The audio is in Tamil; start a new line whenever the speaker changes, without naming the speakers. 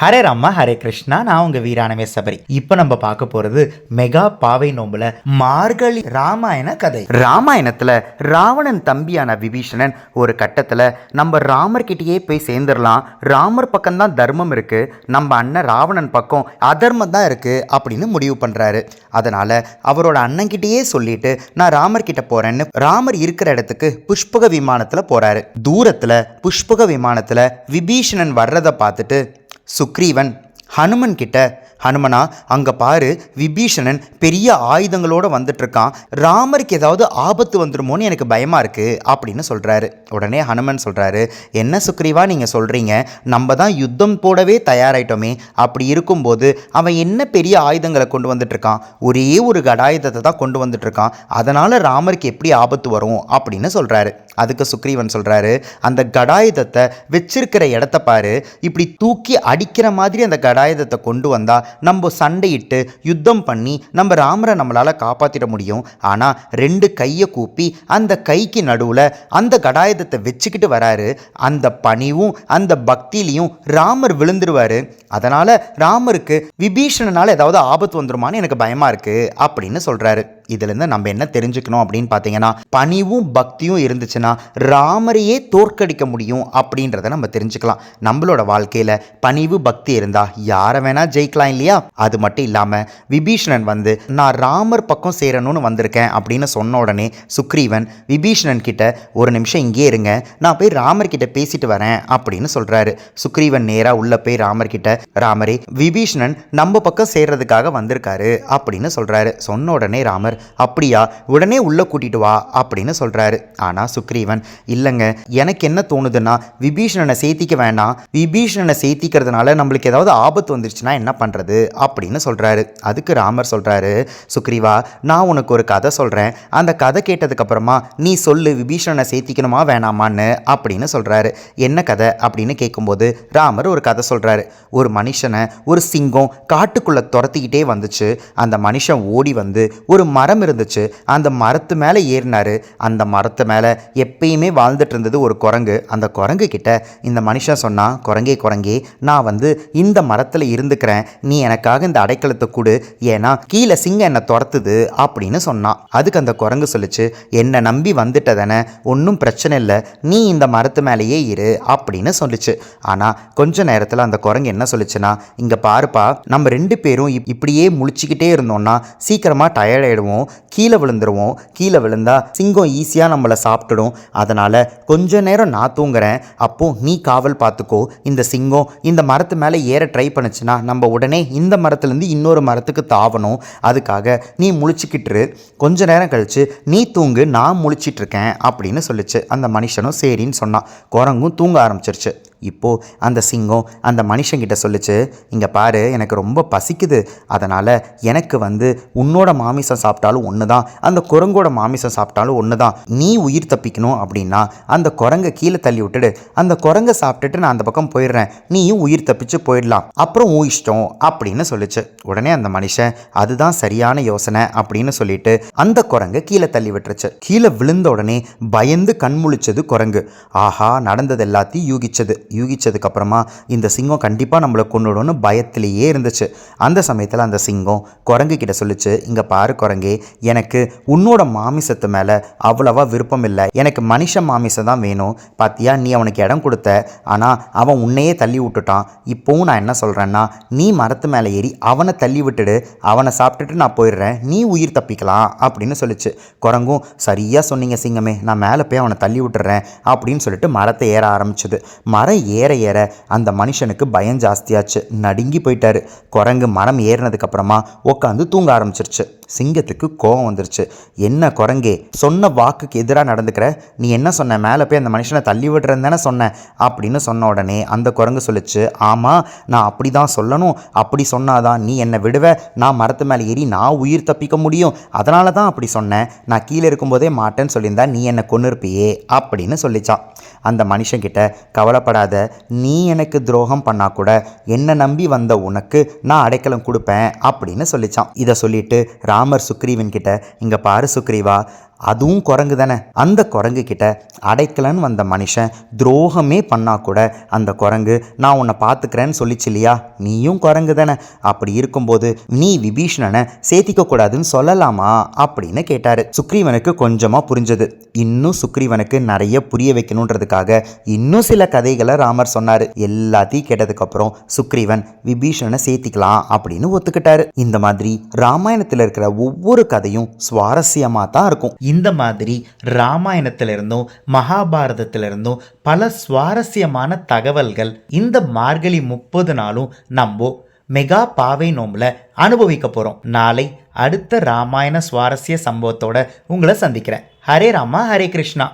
ஹரே ராமா ஹரே கிருஷ்ணா நான் உங்க வீராணவே சபரி. இப்போ நம்ம பார்க்க போறது மெகா பாவை நோம்புல மார்கழி ராமாயண கதை. ராமாயணத்துல ராவணன் தம்பியான விபீஷணன் ஒரு கட்டத்துல நம்ம ராமர்கிட்டயே போய் சேர்ந்துடலாம். ராமர் பக்கம்தான் தர்மம் இருக்கு. நம்ம அண்ணன் ராவணன் பக்கம் அதர்மம் தான் இருக்கு அப்படின்னு முடிவு பண்றாரு. அதனால அவரோட அண்ணன்கிட்டயே சொல்லிட்டு நான் ராமர்கிட்ட போகிறேன்னு போறேன்னு ராமர் இருக்கிற இடத்துக்கு புஷ்பக விமானத்துல போறாரு. தூரத்துல புஷ்பக விமானத்துல விபீஷணன் வர்றதை பார்த்துட்டு சுக்ரீவன் ஹனுமன் கிட்ட ஹனுமனா அங்கே பாரு விபீஷணன் பெரிய ஆயுதங்களோடு வந்துட்டுருக்கான். ராமருக்கு ஏதாவது ஆபத்து வந்துடுமோன்னு எனக்கு பயமாக இருக்குது அப்படின்னு சொல்கிறாரு உடனே ஹனுமன் சொல்கிறாரு என்ன சுக்ரீவா நீங்கள் சொல்கிறீங்க நம்ம தான் யுத்தம் போடவே தயாராயிட்டோமே. அப்படி இருக்கும்போது அவன் என்ன பெரிய ஆயுதங்களை கொண்டு வந்துட்டுருக்கான்? ஒரே ஒரு கடாயுதத்தை தான் கொண்டு வந்துட்டுருக்கான். அதனால் ராமருக்கு எப்படி ஆபத்து வரும் அப்படின்னு சொல்கிறாரு அதுக்கு சுக்ரீவன் சொல்கிறாரு அந்த கடாயுதத்தை வச்சிருக்கிற இடத்த பாரு. இப்படி தூக்கி அடிக்கிற மாதிரி அந்த கடாயுதத்தை கொண்டு வந்தால் நம்ம சண்டையிட்டு யுத்தம் பண்ணி நம்ம ராமரை நம்மளால் காப்பாற்றிட முடியும். ஆனால் ரெண்டு கையை கூப்பி அந்த கைக்கு நடுவில் அந்த கடாயுதத்தை வச்சுக்கிட்டு வராரு. அந்த பணிவும் அந்த பக்தியிலையும் ராமர் விழுந்துருவார். அதனால் ராமருக்கு விபீஷணனால் ஏதாவது ஆபத்து வந்துருமான்னு எனக்கு பயமாக இருக்குது அப்படின்னு சொல்கிறாரு இதுலேருந்து நம்ம என்ன தெரிஞ்சுக்கணும் அப்படின்னு பார்த்தீங்கன்னா பணிவும் பக்தியும் இருந்துச்சுன்னா ராமரையே தோற்கடிக்க முடியும் அப்படின்றத நம்ம தெரிஞ்சுக்கலாம். நம்மளோட வாழ்க்கையில் பணிவு பக்தி இருந்தால் யாரை வேணால் ஜெயிக்கலாம் இல்லையா? அது மட்டும் இல்லாமல் விபீஷணன் வந்து நான் ராமர் பக்கம் சேரணும்னு வந்திருக்கேன் அப்படின்னு சொன்ன உடனே சுக்ரீவன் விபீஷணன் கிட்ட ஒரு நிமிஷம் இங்கே இருங்க நான் போய் ராமர் கிட்ட பேசிட்டு வரேன் அப்படின்னு சொல்கிறாரு சுக்ரீவன் நேராக உள்ளே போய் ராமர் கிட்ட ராமரே விபீஷணன் நம்ம பக்கம் சேர்றதுக்காக வந்திருக்காரு அப்படின்னு சொல்கிறாரு சொன்ன உடனே ராமர் அப்படியா? உடனே உள்ளே கூட்டிட்டு வா அப்படின்னு சொல்கிறாரு ஆனால் சுக்ரீவன் இல்லைங்க எனக்கு என்ன தோணுதுன்னா விபீஷணனை சேர்த்திக்க வேணாம். விபீஷணனை சேர்த்திக்கிறதுனால நம்மளுக்கு ஏதாவது ஆபத்து வந்துருச்சுன்னா என்ன பண்ணுறது அப்படின்னு சொல்கிறாரு அதுக்கு ராமர் சொல்கிறாரு சுக்ரீவா நான் உனக்கு ஒரு கதை சொல்கிறேன் அந்த கதை கேட்டதுக்கப்புறமா நீ சொல்லு விபீஷணனை சேர்த்திக்கணுமா வேணாமான்னு அப்படின்னு சொல்கிறாரு என்ன கதை? அப்படின்னு கேட்கும்போது ராமர் ஒரு கதை சொல்கிறாரு ஒரு மனுஷனை ஒரு சிங்கம் காட்டுக்குள்ளே துரத்திக்கிட்டே வந்துச்சு. அந்த மனுஷன் ஓடி வந்து ஒரு மரம் இருந்துச்சு. அந்த மரத்து மேலே ஏறினாரு. அந்த மரத்து மேலே எப்பயுமே வாழ்ந்துட்டு இருந்தது ஒரு குரங்கு. அந்த குரங்கு கிட்ட இந்த மனுஷன் சொன்னால் குரங்கே குரங்கே நான் வந்து இந்த மரத்தில் இருந்துக்கிறேன். நீ எனக்காக இந்த அடைக்கலத்தை கொடு. ஏன்னா கீழே சிங்கம் என்னை துரத்துது அப்படின்னு சொன்னான் அதுக்கு அந்த குரங்கு சொல்லிச்சு என்னை நம்பி வந்துட்டதானே ஒன்றும் பிரச்சனை இல்லை. நீ இந்த மரத்து மேலேயே இரு அப்படின்னு சொல்லுச்சு. ஆனால் கொஞ்ச நேரத்தில் அந்த குரங்கு என்ன சொல்லுச்சுன்னா இங்கே பாருப்பா நம்ம ரெண்டு பேரும் இப்- இப்படியே முழிச்சுக்கிட்டே இருந்தோம்னா சீக்கிரமாக டயர்ட் ஆயிடுவோம் கீழே விழுந்துருவோம். கீழே விழுந்தால் சிங்கம் ஈஸியாக நம்மளை சாப்பிட்டுடும். அதனால் கொஞ்ச நேரம் நான் தூங்குறேன். அப்போது நீ காவல் பார்த்துக்கோ. இந்த சிங்கம் இந்த மரத்து மேலே ஏற ட்ரை பண்ணுச்சுன்னா நம்ம உடனே இந்த மரத்துலேருந்து இன்னொரு மரத்துக்கு தாவணும். அதுக்காக நீ முழிச்சுக்கிட்டு கொஞ்ச நேரம் கழிச்சு நீ தூங்கு நான் முழிச்சிட்டு இருக்கேன் அப்படின்னு சொல்லிச்சு. அந்த மனுஷனும் சரின்னு சொன்னான். குரங்கும் தூங்க ஆரம்பிச்சிருச்சு. இப்போ அந்த சிங்கம் அந்த மனுஷங்கிட்ட சொல்லிச்சு இங்கே பாரு எனக்கு ரொம்ப பசிக்குது. அதனால் எனக்கு வந்து உன்னோட மாமிசம் சாப்பிட்டாலும் ஒன்று தான் அந்த குரங்கோட மாமிசம் சாப்பிட்டாலும் ஒன்று தான் நீ உயிர் தப்பிக்கணும் அப்படின்னா அந்த குரங்கை கீழே தள்ளி விட்டுடு. அந்த குரங்கை சாப்பிட்டுட்டு நான் அந்த பக்கம் போயிடுறேன். நீயும் உயிர் தப்பிச்சு போயிடலாம். அப்புறம் உன் இஷ்டம் அப்படின்னு சொல்லிச்சு. உடனே அந்த மனுஷன் அதுதான் சரியான யோசனை அப்படின்னு சொல்லிட்டு அந்த குரங்கை கீழே தள்ளி விட்டுருச்சு. கீழே விழுந்த உடனே பயந்து கண் முழிச்சது குரங்கு. ஆஹா நடந்தது எல்லாத்தையும் யூகிச்சது. யூகிச்சதுக்கப்புறமா இந்த சிங்கம் கண்டிப்பாக நம்மளை கொண்டுடும்னு பயத்திலேயே இருந்துச்சு. அந்த சமயத்தில் அந்த சிங்கம் குரங்கு கிட்ட சொல்லிச்சு இங்கே பாரு குரங்கே எனக்கு உன்னோட மாமிசத்து மேலே அவ்வளவா விருப்பம் இல்லை. எனக்கு மனுஷ மாமிசம் தான் வேணும். பாத்தியா நீ அவனுக்கு இடம் கொடுத்த. ஆனால் அவன் உன்னையே தள்ளி விட்டுட்டான். இப்போவும் நான் என்ன சொல்கிறேன்னா நீ மரத்து மேலே ஏறி அவனை தள்ளி விட்டுடு. அவனை சாப்பிட்டுட்டு நான் போயிடுறேன். நீ உயிர் தப்பிக்கலாம் அப்படின்னு சொல்லிச்சு. குரங்கும் சரியாக சொன்னீங்க சிங்கமே. நான் மேலே போய் அவனை தள்ளி விட்டுறேன் அப்படின்னு சொல்லிட்டு மரத்தை ஏற ஆரம்பிச்சது. மரம் ஏற ஏற அந்த மனுஷனுக்கு பயம் ஜாஸ்தியாச்சு. நடுங்கி போயிட்டாரு. குரங்கு மரம் ஏறினதுக்கப்புறமா உட்காந்து தூங்க ஆரம்பிச்சிருச்சு. சிங்கத்துக்கு கோபம் வந்துருச்சு. என்ன குரங்கே சொன்ன வாக்குக்கு எதிராக நடந்துக்கிற? நீ என்ன சொன்ன? மேலே போய் அந்த மனுஷனை தள்ளி விடுறேன்னு தானே சொன்ன? அப்படின்னு சொன்ன உடனே அந்த குரங்கு சொல்லுச்சு ஆமாம் நான் அப்படி தான் சொல்லணும். அப்படி சொன்னாதான் நீ என்னை விடுவ. நான் மரத்து மேலே ஏறி நான் உயிர் தப்பிக்க முடியும். அதனால தான் அப்படி சொன்னேன் நான் கீழே இருக்கும்போதே மாட்டேன்னு சொல்லியிருந்தா நீ என்னை கொண்டு இருப்பியே அப்படின்னு சொல்லிச்சான். அந்த மனுஷன்கிட்ட கவலைப்படாத. நீ எனக்கு துரோகம் பண்ணா கூட என்னை நம்பி வந்த உனக்கு நான் அடைக்கலம் கொடுப்பேன் அப்படின்னு சொல்லிச்சான். இதை சொல்லிட்டு ராமர் சுக்ரீவன் கிட்ட இங்கே பாரு சுக்ரீவா அதுவும் குரங்கு தானே? அந்த குரங்கு கிட்ட அடைக்கலன்னு வந்த மனுஷன் துரோகமே பண்ணா கூட அந்த குரங்கு நான் உன்னை பார்த்துக்கிறேன்னு சொல்லிச்சு இல்லையா? நீயும் குரங்கு தானே? அப்படி இருக்கும்போது நீ விபீஷணனை சேர்த்திக்க கூடாதுன்னு சொல்லலாமா? அப்படின்னு கேட்டாரு. சுக்ரீவனுக்கு கொஞ்சமா புரிஞ்சது. இன்னும் சுக்ரீவனுக்கு நிறைய புரிய வைக்கணுன்றதுக்காக இன்னும் சில கதைகளை ராமர் சொன்னாரு. எல்லாத்தையும் கேட்டதுக்கு அப்புறம் சுக்ரீவன் விபீஷணனை சேர்த்திக்கலாம் அப்படின்னு ஒத்துக்கிட்டாரு. இந்த மாதிரி ராமாயணத்தில் இருக்கிற ஒவ்வொரு கதையும் சுவாரஸ்யமா தான் இருக்கும். இந்த மாதிரி ராமாயணத்திலிருந்தும் மகாபாரதத்திலிருந்தும் பல சுவாரஸ்யமான தகவல்கள் இந்த மார்கழி முப்பது நாளும் நம்ம மெகா பாவை நோம்பில் அனுபவிக்க போகிறோம் நாளை அடுத்த ராமாயண சுவாரஸ்ய சம்பவத்தோட உங்களை சந்திக்கிறேன். ஹரே ராமா ஹரே கிருஷ்ணா.